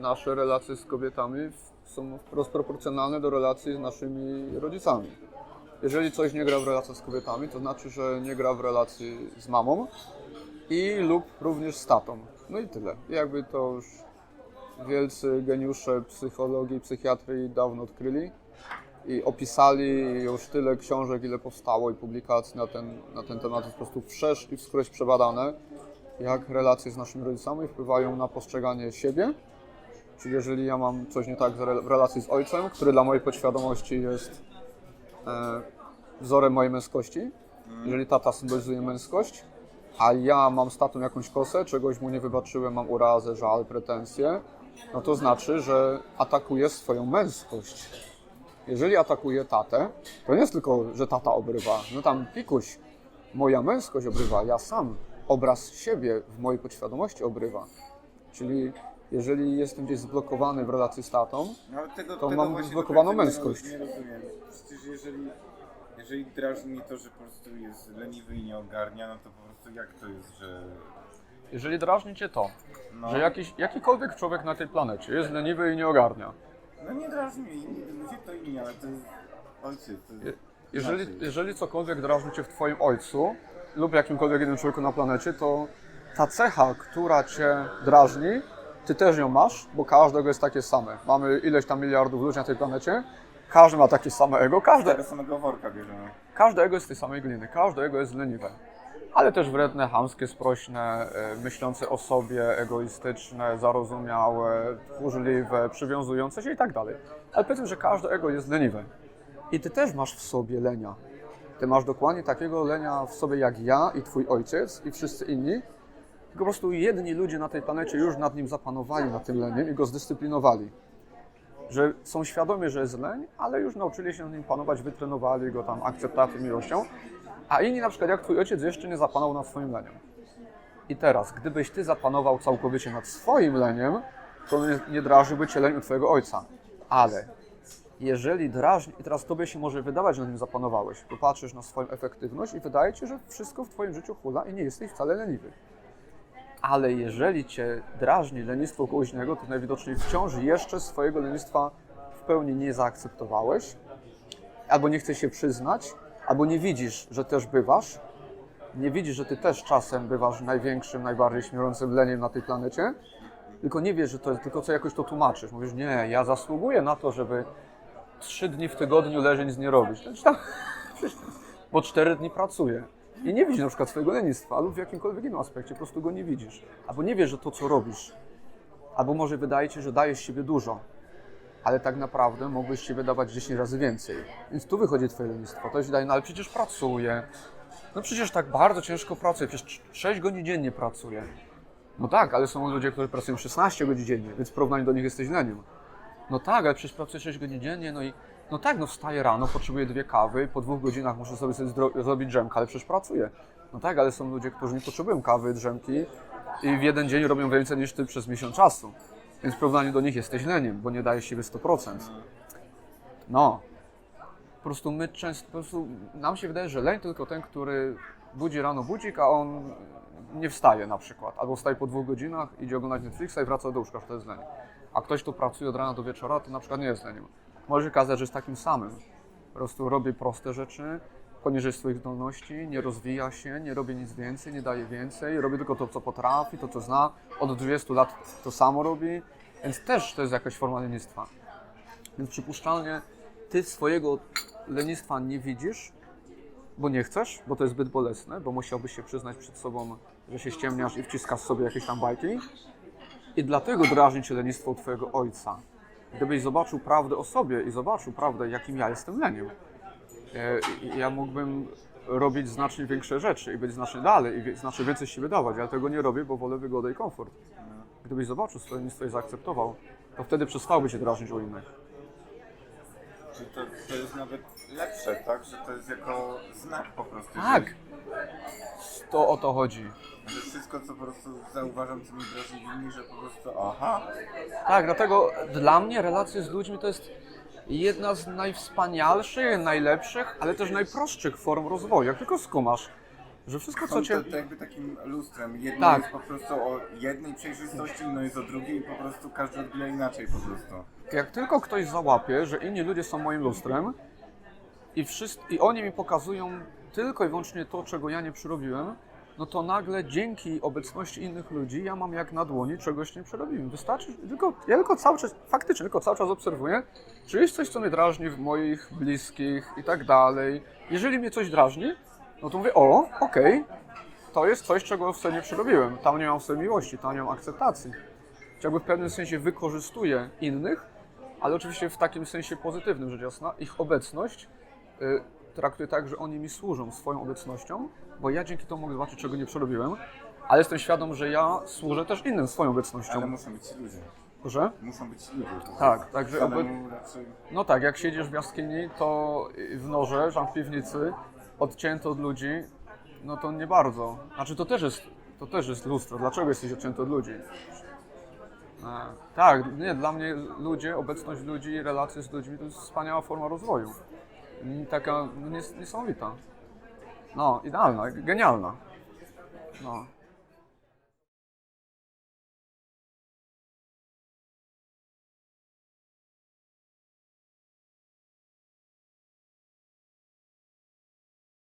nasze relacje z kobietami są wprost proporcjonalne do relacji z naszymi rodzicami. Jeżeli coś nie gra w relacjach z kobietami, to znaczy, że nie gra w relacji z mamą i lub również z tatą. No i tyle. Jakby to już wielcy geniusze psychologii psychiatrii dawno odkryli i opisali już tyle książek, ile powstało i publikacji na ten, na ten temat jest po prostu wszerz i wskróś przebadane, jak relacje z naszymi rodzicami wpływają na postrzeganie siebie. Czyli jeżeli ja mam coś nie tak w relacji z ojcem, który dla mojej podświadomości jest e, wzorem mojej męskości, jeżeli tata symbolizuje męskość, a ja mam z tatą jakąś kosę, czegoś mu nie wybaczyłem, mam urazę, żal, pretensje, no to znaczy, że atakuję swoją męskość. Jeżeli atakuję tatę, to nie jest tylko, że tata obrywa, no tam pikuś, moja męskość obrywa, ja sam obraz siebie w mojej podświadomości obrywa. Czyli jeżeli jestem gdzieś zblokowany w relacji z tatą, No, tego, To tego mam zblokowaną męskość. Nie, rozumiem. Przecież jeżeli, jeżeli drażni mnie to, że po prostu jest leniwy i nie ogarnia, no to po prostu jak to jest, że... jeżeli drażni cię to, No, że jakiś, jakikolwiek człowiek na tej planecie jest leniwy i nie ogarnia, no nie drażni ludzie to inni, ale to jest ojciec. To jest Jeżeli, inaczej. jeżeli cokolwiek drażni Cię w Twoim ojcu lub jakimkolwiek innym człowieku na planecie, to ta cecha, która Cię drażni, Ty też ją masz, bo każdego jest takie same. Mamy ileś tam miliardów ludzi na tej planecie, każdy ma takie same ego, każde, Tego samego worka bierzemy. każde ego jest z tej samej gliny, każde ego jest leniwe. Ale też wredne, chamskie, sprośne, e, myślące o sobie, egoistyczne, zarozumiałe, tchórzliwe, przywiązujące się i tak dalej. Ale powiedzmy, że każde ego jest leniwe. I ty też masz w sobie lenia. Ty masz dokładnie takiego lenia w sobie jak ja i twój ojciec i wszyscy inni. Tylko po prostu jedni ludzie na tej planecie już nad nim zapanowali, nad tym leniem i go zdyscyplinowali. Że są świadomi, że jest leń, ale już nauczyli się nad nim panować, wytrenowali go tam akceptacją, miłością. A inni na przykład jak twój ojciec jeszcze nie zapanował nad swoim leniem. I teraz, gdybyś ty zapanował całkowicie nad swoim leniem, to nie, nie drażniłby cię leń u twojego ojca. Ale jeżeli drażni, i teraz tobie się może wydawać, że na nim zapanowałeś, bo patrzysz na swoją efektywność i wydaje ci, że wszystko w twoim życiu hula i nie jesteś wcale leniwy. Ale jeżeli cię drażni lenistwo kogoś innego, to najwidoczniej wciąż jeszcze swojego lenistwa w pełni nie zaakceptowałeś, albo nie chcesz się przyznać, albo nie widzisz, że też bywasz, nie widzisz, że ty też czasem bywasz największym, najbardziej śmierdzącym leniem na tej planecie, tylko nie wiesz, że to jest, tylko co jakoś to tłumaczysz. Mówisz, nie, ja zasługuję na to, żeby trzy dni w tygodniu leżeć nic nie robić. Znaczy tam, bo cztery dni pracuję. I nie widzisz na przykład swojego lenistwa, lub w jakimkolwiek innym aspekcie, po prostu go nie widzisz. Albo nie wiesz, że to, co robisz, albo może wydaje ci, że dajesz siebie dużo, ale tak naprawdę mógłbyś siebie dawać 10 razy więcej. Więc tu wychodzi twoje lenistwo. To się wydaje, no ale przecież pracuję. No przecież tak bardzo ciężko pracuję, przecież 6 godzin dziennie pracuję. No tak, ale są ludzie, którzy pracują 16 godzin dziennie, więc w porównaniu do nich jesteś leniem. No tak, ale przecież pracuję 6 godzin dziennie, no i no tak, no wstaję rano, potrzebuję dwie kawy, po dwóch godzinach muszę sobie, sobie zrobić drzemkę, ale przecież pracuję. No tak, ale są ludzie, którzy nie potrzebują kawy, drzemki i w jeden dzień robią więcej niż ty przez miesiąc czasu. Więc w porównaniu do nich jesteś leniem, bo nie dajesz siebie 100%. No. Po prostu my często, po prostu nam się wydaje, że leń tylko ten, który budzi rano budzik, a on nie wstaje na przykład. Albo wstaje po dwóch godzinach, idzie oglądać Netflixa i wraca do łóżka, że to jest leń. A ktoś, kto pracuje od rana do wieczora, to na przykład nie jest leniem. Może że jest takim samym. Po prostu robi proste rzeczy, poniżej swoich zdolności, nie rozwija się, nie robi nic więcej, nie daje więcej, robi tylko to, co potrafi, to, co zna. Od 20 lat to samo robi, więc też to jest jakaś forma lenistwa. Więc przypuszczalnie ty swojego lenistwa nie widzisz, bo nie chcesz, bo to jest zbyt bolesne, bo musiałbyś się przyznać przed sobą, że się ściemniasz i wciskasz sobie jakieś tam bajki. I dlatego drażni cię lenistwo twojego ojca. Gdybyś zobaczył prawdę o sobie i zobaczył prawdę, jakim ja jestem leniem, ja mógłbym robić znacznie większe rzeczy i być znacznie dalej i znacznie więcej z siebie dawać, ale tego nie robię, bo wolę wygodę i komfort. Gdybyś zobaczył lenistwo i zaakceptował, to wtedy przestałby cię drażnić u innych. Czyli to, to jest nawet lepsze, tak? Że to jest jako znak po prostu. Tak. To o to chodzi. że wszystko, co po prostu zauważam, co mi w inni, że po prostu aha. Tak, dlatego dla mnie relacje z ludźmi to jest jedna z najwspanialszych, najlepszych, ale też najprostszych form rozwoju. Jak tylko skumasz, Że wszystko, co Są cię... to, to jakby takim lustrem. Jedno Tak. jest po prostu o jednej przejrzystości, inno jest o drugiej i po prostu każdy odbija inaczej po prostu. Jak tylko ktoś załapie, że inni ludzie są moim lustrem i, wszyscy, i oni mi pokazują tylko i wyłącznie to, czego ja nie przyrobiłem, no to nagle dzięki obecności innych ludzi ja mam jak na dłoni czegoś nie przerobiłem. Wystarczy, tylko, ja tylko cały czas, faktycznie tylko cały czas obserwuję, czy jest coś, co mnie drażni w moich bliskich i tak dalej. Jeżeli mnie coś drażni, no to mówię, o, okej, to jest coś, czego w sobie nie przerobiłem. Tam nie mam w sobie miłości, tam nie mam akceptacji. Jakby w pewnym sensie wykorzystuję innych, ale oczywiście w takim sensie pozytywnym, rzecz jasna. Ich obecność y, traktuję tak, że oni mi służą swoją obecnością, bo ja dzięki temu mogę zobaczyć, czego nie przerobiłem, ale jestem świadom, że ja służę też innym swoją obecnością. Ale muszą być ludzie. Że? Muszą być ludzie. To Tak, także raczej... No tak, jak siedzisz w jaskini, to w norze, tam w piwnicy, odcięty od ludzi, no to nie bardzo. Znaczy to też jest, to też jest lustro. Dlaczego jesteś odcięty od ludzi? E, tak, nie, dla mnie ludzie, obecność ludzi, relacje z ludźmi to jest wspaniała forma rozwoju. I taka no, nies- niesamowita. No, idealna, genialna. No.